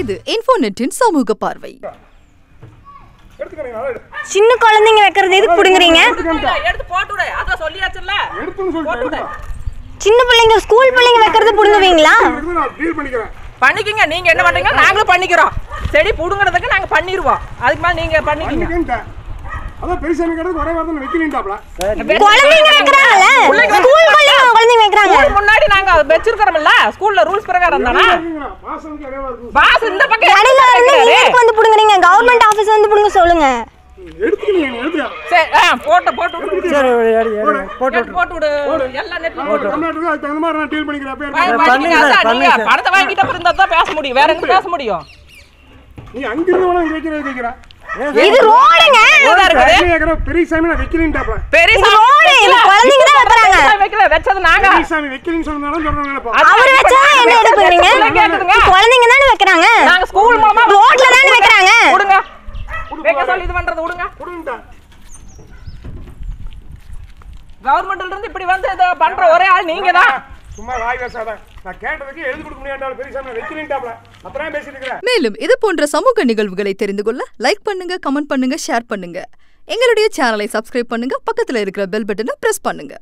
இது இன்ஃபோநெட்டின் சமூக பார்வை. சின்ன குழந்தைங்க வைக்கிறது எதுக்கு பிடுங்குறீங்க? எடுத்து போட்டு விடு. அதான் சொல்லியாச்சுல்ல. எடுத்துன்னு சொல்லிட்டு எடுத்துக்கோ. சின்ன பிள்ளைங்க ஸ்கூல் பிள்ளைங்க வைக்கிறது பிடுங்குவீங்களா? பண்ணிக்கங்க. நீங்க என்ன பண்றீங்க? நாங்களும் பண்ணிக்கிறோம். செடி புடுங்குறதுக்கு நாங்க பண்ணிடுவோம் அதுக்கு மேல நீங்க பண்ணிக்கங்க. அதான் பெருசாமி ஒரே வாரத்தை வைக்கலின்ட்டாப்ல குழந்தைங்க வைக்கிறாங்கல்ல? ஸ்கூல் குழந்தைங்க வைக்கிறாங்க ஸ்கூல் முன்னாடி நாங்க வச்சிருக்கிறோம்ல ஸ்கூல்ல ரூல்ஸ் பிரகாரம் தானா? பாஸ் இந்த பக்கம் இடையில இருந்து. நீங்க வந்து பிடுங்குறீங்க கவர்மெண்ட் ஆபீஸ் வந்து பிடுங்க சொல்லுங்க. போட்டு விடு. எல்லாம் நீங்க. பணத்தை வாங்கிட்ட அப்புறம் இருந்தா தான் பேச முடியும். வேற எங்க பேச முடியும்? நீ வேணா வைக்கிறேன் வைக்கிறேன் இது ரோடுங்க இதா இருக்குது. பெரியசாமி நான் வைக்கலின்ட்டாப்ல பெரிய இது ரோடு இது குழந்தைங்க தான் வைக்கிறாங்க வைக்கல வச்சது நாங்க. பெரியசாமி வைக்கலின்னு சொன்னதாலும் சொல்றேன் நினைப்பா. அது அவர் வச்சா என்ன எடுப்பீங்க? கேக்குதுங்க. குழந்தைங்க தானே வைக்கிறாங்க? நாங்க ஸ்கூல் மூலமா ரோட்ல தானே வைக்கிறாங்க? விடுங்க வைக்க சொல்லி இது பண்றது விடுங்க கொடுங்கட்டேன் கவர்மெண்ட்ல இருந்து இப்படி வந்து இதை பண்ற ஒரே ஆள் நீங்க தான் சும்மா வாய் பேசாத. நான் கேட்டதுக்கு எழுதி கொடுக்க முடியாண்டாலும் பெரியசாமி வைக்கலின்ட்டாப்ல. அப்புறம் பேசிட்டு இருக்கிறேன். மேலும் இது போன்ற சமூக நிகழ்வுகளை தெரிந்து கொள்ள லைக் பண்ணுங்க கமெண்ட் பண்ணுங்க ஷேர் பண்ணுங்க. எங்களுடைய சேனலை சப்ஸ்கிரைப் பண்ணுங்க பக்கத்துல இருக்கிற பெல் பட்டனை பிரஸ் பண்ணுங்க.